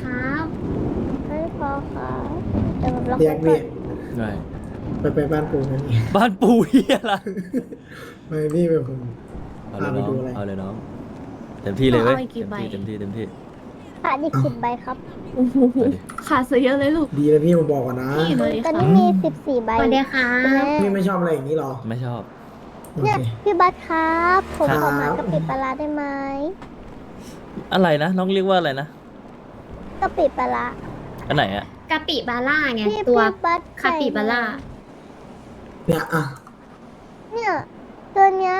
ครับไม่พอค่ะเดี๋ยวผมล็อกเรียกไว้พี่ก่อนไงไปไปบ้านปูกันพี่บ้านปูเฮียละไปพี่ไปผม เอาเลยพาไปน้องดูอะไร เอาเลยน้อง เต็มที่เลยเว้ย เอาอีกกี่เต็มใบที่เต็มที่เต็มที่ขาดอีกสิบใบครับโอ้โหเอาดิขาดซะเยอะเลยลูก ดีนะพี่ผมบอกก่อนนะนี่เลยตอนค่ะนี้มีสิบสี่ใบสวัสดีครัคุณบ แม่พี่ไม่ชอบอะไรอย่างนี้หรอ ไม่ชอบ โอเนี่ยเค พี่บัสครับ ผมครับขอหมากะปิปลาร้าได้ไหมอะไรนะ น้องเรียกว่าอะไรนะ กะปิปลาร้าอันไหนอะกะปิบาร่าไงพี่ตัวพี่บัสคาปิบาร่าเนี่ยอะเนี่ยตัวเนี้ย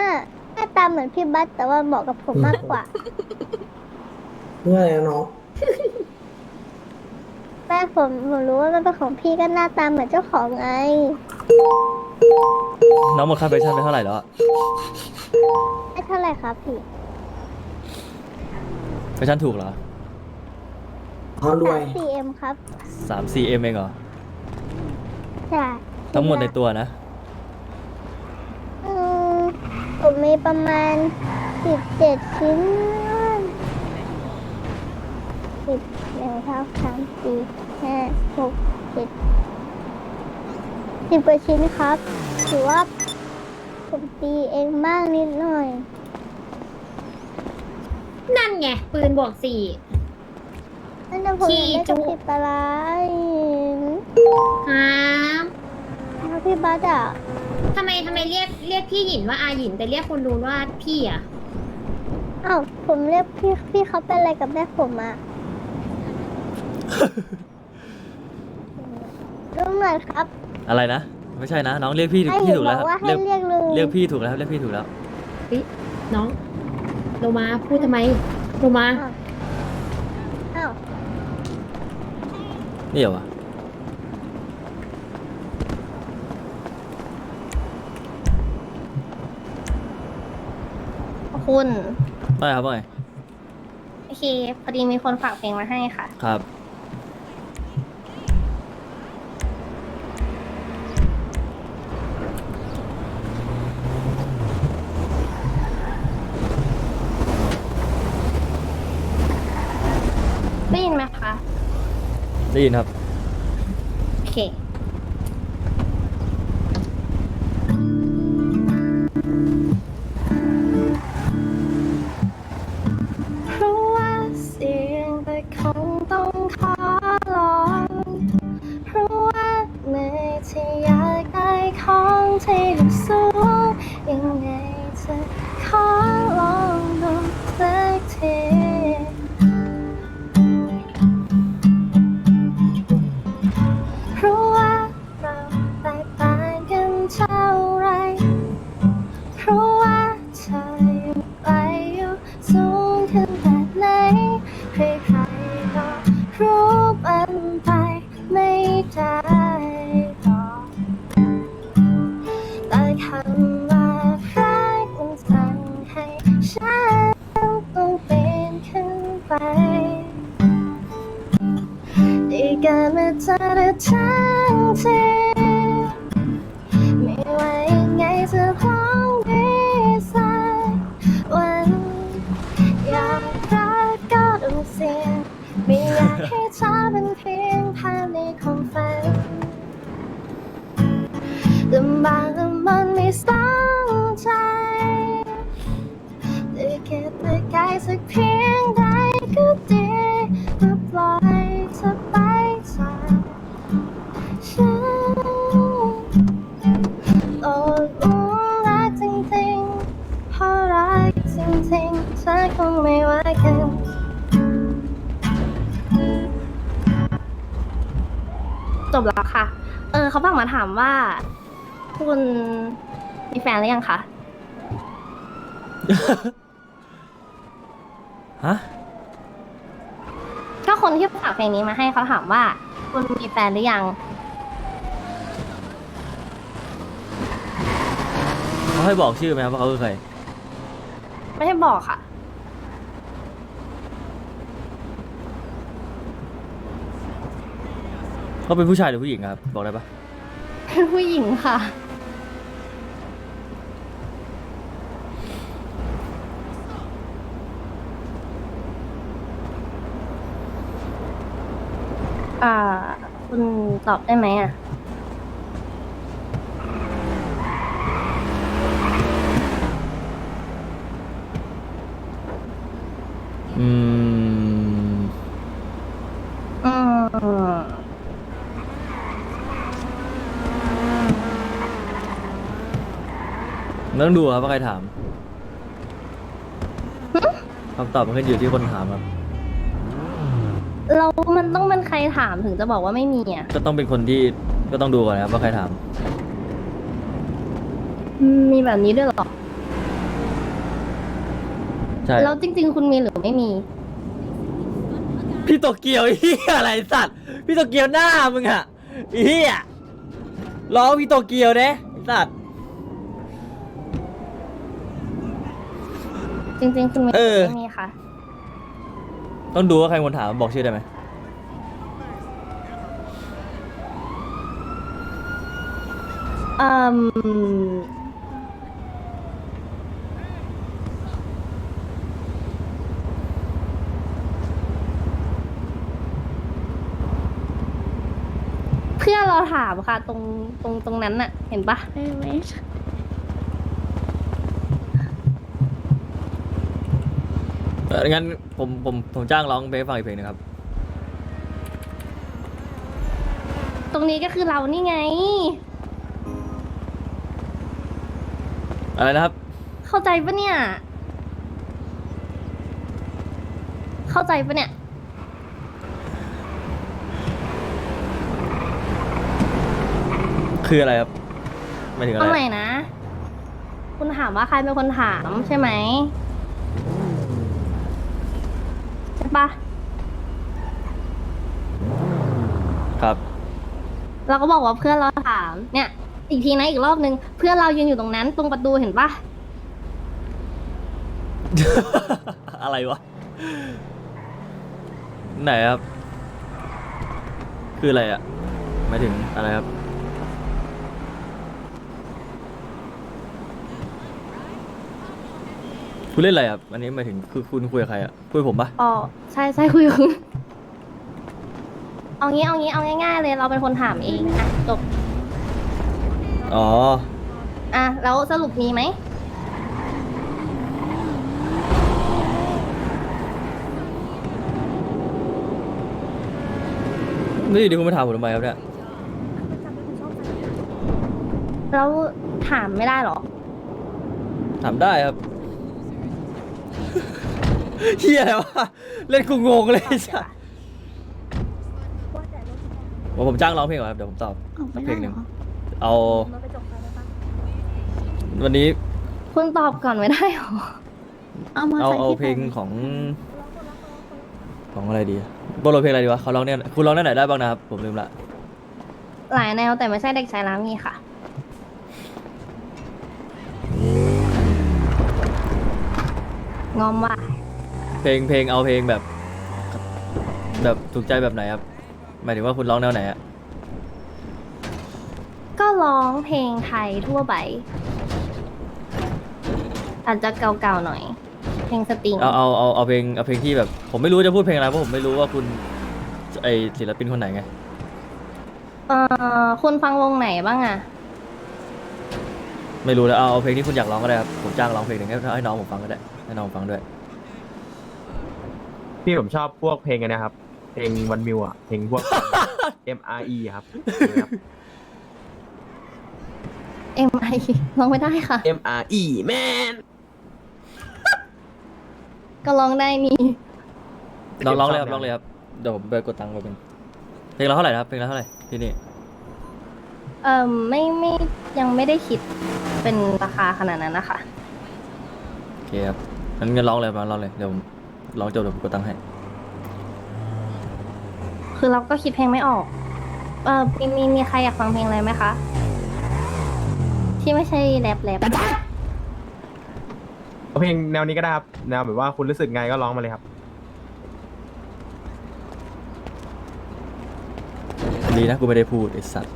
หน้าตาเหมือนพี่บัสแต่ว่าเหมาะกับผมมากกว่า เมื่ออะไรนะน้องแม่ผมผมรู้ว่ามันเป็นของพี่ก็หน้าตาเหมือนเจ้าของไงน้องหมดค่าแฟชั่นไปเท่าไหร่แล้วอะไอ้เท่าไหร่ครับพี่แฟชั่นถูกเหรอ เขารวยสี่เอ็มครับสามสี่เอ็มเองเหรอ ใช่ทั้งหมดในตัวนะ อืมผมมีประมาณสิบเจ็ดชิ้นสิบหนึ่งเท่าสามสี่ห้าหกเจ็ดสิบกว่าชิ้นครับ ถือว่าผมตีเองบ้างนิดหน่อย นั่นไง ปืนบวกสี่ นั่นนะผมขี้อยากได้จุกระปิดปลาร้าอีกครับแล้วพี่บัสอะทำไมทำไมเรียกเรียกพี่หยินว่าอาหยินแต่เรียกคุณรูนว่าพี่อะอ้าวผมเรียกพี่พี่เขาเป็นอะไรกับแม่ผมอะรู้หน่อยครับอะไรนะ ไม่ใช่นะน้องเรียกพี่ให้พี่เห็นถูกบแล้วอกครับว่าให้เรียกเรียกลุงเรียกพี่ถูกแล้วครับเรียกพี่ถูกแล้วน้องโลมาพูดทำไมโลมา อ้าวอ้าว นี่เหรอวะคุณไม่ครับไม่โอเคพอดีมีคนฝากเพลงมาให้ค่ะ ครับ ได้ยินไหมคะ ได้ยินครับ โอเค ทั้งทีไม่ว่ายังไงจะพร้อมดีสักวันอยากรักก็ต้องเสี่ยงไม่อยากให้เธอเป็นเพียงภาพในความฝันลำบากลำบนไม่สนใจแต่แค่แต่กายสักเพียง จบแล้วค่ะ เออเขาฝากมาถามว่า คุณมีแฟนหรือยังคะ ฮะก็คนที่ฝากเพลงนี้มาให้เขาถามว่า คุณมีแฟนหรือยัง เขาให้บอกชื่อไหมครับว่าเขาคือใคร ไม่ให้บอกค่ะ เขาเป็นผู้ชายหรือผู้หญิงครับ บอกได้ปะเป็นผู้หญิงค่ะ อ่า คุณตอบได้ไหมอะ ต้องดูครับว่าใครถามคำตอบมันขึ้นอยู่ที่คนถามครับ เรามันต้องเป็นใครถามถึงจะบอกว่าไม่มีอะก็ต้องเป็นคนที่ก็ต้องดูก่อนนะครับว่าใครถามมีแบบนี้ด้วยเหรอ ใช่แล้วจริง ๆ คุณมีหรือไม่มี พี่โตเกียวไอ้เฮียอะไรสัตว์พี่โตเกียวหน้ามึงอะไอ้เฮียร้องพี่โตเกียวเด้ไอ้สัตว์ จริง ๆ คุณมีหเอรืออ ไม่มีค่ะ ต้องดูว่าใครคนถามบอกชื่อได้ไหมอืมเพื่อนเราถามค่ะ ตรงตรงตรงนั้นน่ะ เห็นปะ ไม่ไม่ เอองั้นผมผมผมจ้างร้องเพลงให้ฟังอีกเพลงหนึงครับ ตรงนี้ก็คือเรานี่ไง อะไรนะครับ เข้าใจปะเนี่ย เข้าใจปะเนี่ย คืออะไรครับหมายถึงอะไรเอาใหม่นะ คุณถามว่าใครเป็นคนถามใช่ไหมใช่ปะครับ เราก็บอกว่าเพื่อนเราถาม เนี่ย อีกทีนะอีกรอบนึง เพื่อนเรายืนอยู่ตรงนั้น ตรงประตูเห็นปะอะไรวะ ไหนครับ คืออะไรอะหมายถึงอะไรครับ คุณเล่นอะไรครับอันนี้หมายถึงคือคุณคุยกับใครอะคุยกับผมปะอ๋อใช่ใช่คุยกับคุณเอางี้เอางี้เอาง่าย ๆ เลยเราเป็นคนถามเองอะจบอ๋ออะแล้วสรุปมีไหมนี่อยู่ดีคุณมาถามผมทำไมครับเนี่ยแล้วถามไม่ได้เหรอถามได้ครับ เฮียอะไรวะ เล่นกูงงเลยใช่ว่าผมจ้างร้องเพลงก่อนครับ เดี๋ยวผมตอบออกไม่เพลได้งหนึ่งเหรอเอาวันนี้คุณตอบก่อนไม่ได้เหรอ เอามาเอาใส่เอาที่เพลงแผ่นของ ของอะไรดีโบโลเพลงอะไรดีวะเขาร้องเนี่ยคุณร้องได้ไหนได้บ้างนะครับ ผมลืมละ หลายแนวแต่ไม่ใช่เด็กชายร้ามีค่ะ งอมว่า เพลงเพลงเอาเพลงแบบ แบบถูกใจแบบไหนครับ หมายถึงว่าคุณร้องแนวไหนอะก็ร้องเพลงไทยทั่วไปอาจจะเก่าๆหน่อย เพลงสตริงเอาเอาเอาเอาเพลงเอาเพลงที่แบบ ผมไม่รู้จะพูดเพลงอะไรเพราะผมไม่รู้ว่าคุณไอศิลปินคนไหนไงเอ่อคุณฟังวงไหนบ้างอะไม่รู้แล้วเอาเอาเพลงที่คุณอยากร้องก็ได้ครับผมจ้างร้องเพลงหนึ่งให้ให้น้องผมฟังก็ได้ให้น้องผมฟังด้วย พี่ผมชอบพวกเพลงอันเนะครับ เพลงวันมิวอะ เพลงพวก M R E ครับ เอ็มไอร้องไม่ได้ค่ะ M R E man ก็ร้องได้นี่ร้องร้องเลยครับชอบแนวร้องเลยครับเดี๋ยวผมไปกดตังค์ไปเป็นเพลงละเท่าไหร่นะครับเพลงละเท่าไหร่ที่นี่เอ่อไม่ไม่ยังไม่ได้คิดเป็นราคาขนาดนั้นนะคะโอเคครับงั้นงั้นร้องเลยมาร้องเลยเดี๋ยวผม ร้องจบเดี๋ยวผมกดตังค์ให้ คือเราก็คิดเพลงไม่ออก เอ่อมีมีมีใครอยากฟังเพลงอะไรไหมคะ ที่ไม่ใช่แรปแรปเอาเพลงแนวนี้ก็ได้ครับ แนวแบบว่าคุณรู้สึกไงก็ร้องมาเลยครับ ดีนะกูไม่ได้พูดไอ้สัตว์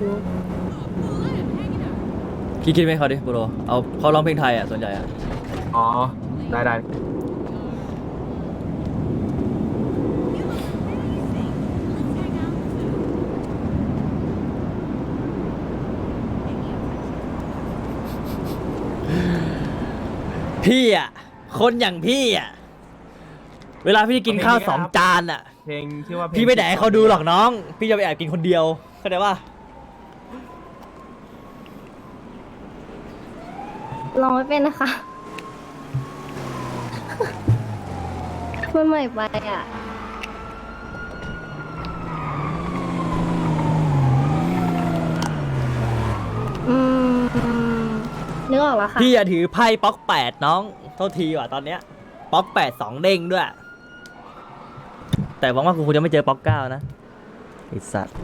ของจริงคิดคิดไหมเขาดิโปโลเอาเขาร้องเพลงไทยอะส่วนใหญ่อะอ๋อ ได้ได้พี่อะ คนอย่างพี่อะ เวลาพี่กินข้าวสองจานอะ เพลงที่ว่าเพลงพี่ไม่แดกให้เขาดูหรอกน้อง พี่จะไปแอบกินคนเดียวเข้าใจป่ะ ลองไม่เป็นนะคะ มันใหม่ไปอะ อืมนึกออกแล้วค่ะ พี่อย่าถือไพ่ป๊อกแปดน้องโทษทีว่ะตอนเนี้ยป๊อกแปดสองเด้งด้วย แต่หวังว่ากูคงจะไม่เจอป๊อกเก้านะไอสัตว์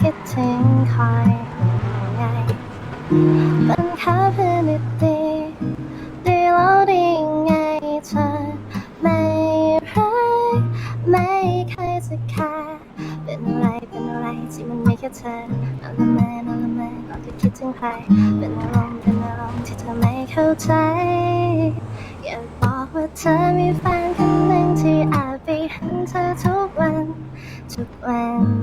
คิดถึงคอยห่วงใยเป็นแค่เพื่อนดีดีดีแล้วดีไงเธอไม่รักไม่เคยจะแค่เป็นอะไรเป็นอะไรที่มันไม่แค่เธอนอนละเมอนอนละเมอตอนที่คิดถึงใครเป็นอารมณ์เป็นอารมณ์ที่เธอไม่เข้าใจอยากบอกว่าเธอมีแฟนคนหนึ่งที่แอบไปเห็นเธอทุกวันทุกวัน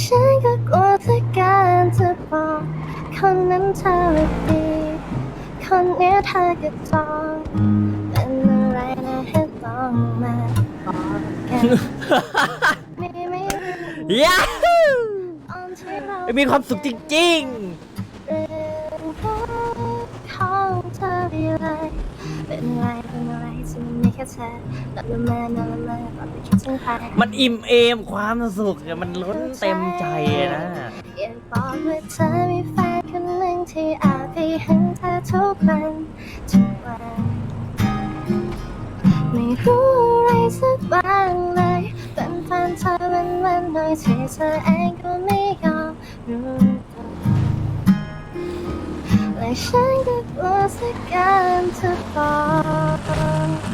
ฉันก็กลัวเธอการจะบอกคนนั้นเธอไม่ดีคนเนี้ยเธอก็จองเป็นอะไรนะให้ต้องมาบอกกันไม่ไม่ยาฮูตอนที่เรา มีความสุขจริงเรื่องรักของเธอไปเลยเป็นอะไรเป็นอะไร ที่มันไม่แค่เธอนับละเมอนับละเมอตอนไปคิดถึงใครๆมันอิ่มเอมความสุขอะมันล้นเต็มใจนะ อยากบอกว่าเธอมีแฟนคนหนึ่งที่อาจไปเห็นเธอทุกวันทุกวันไม่รู้อะไรสักบ้างเลยเป็นแฟนเธอวันวันๆโดยที่เธอเองก็ไม่ยอมรู้ตัวและฉันก็กลัวสักการจะบอก you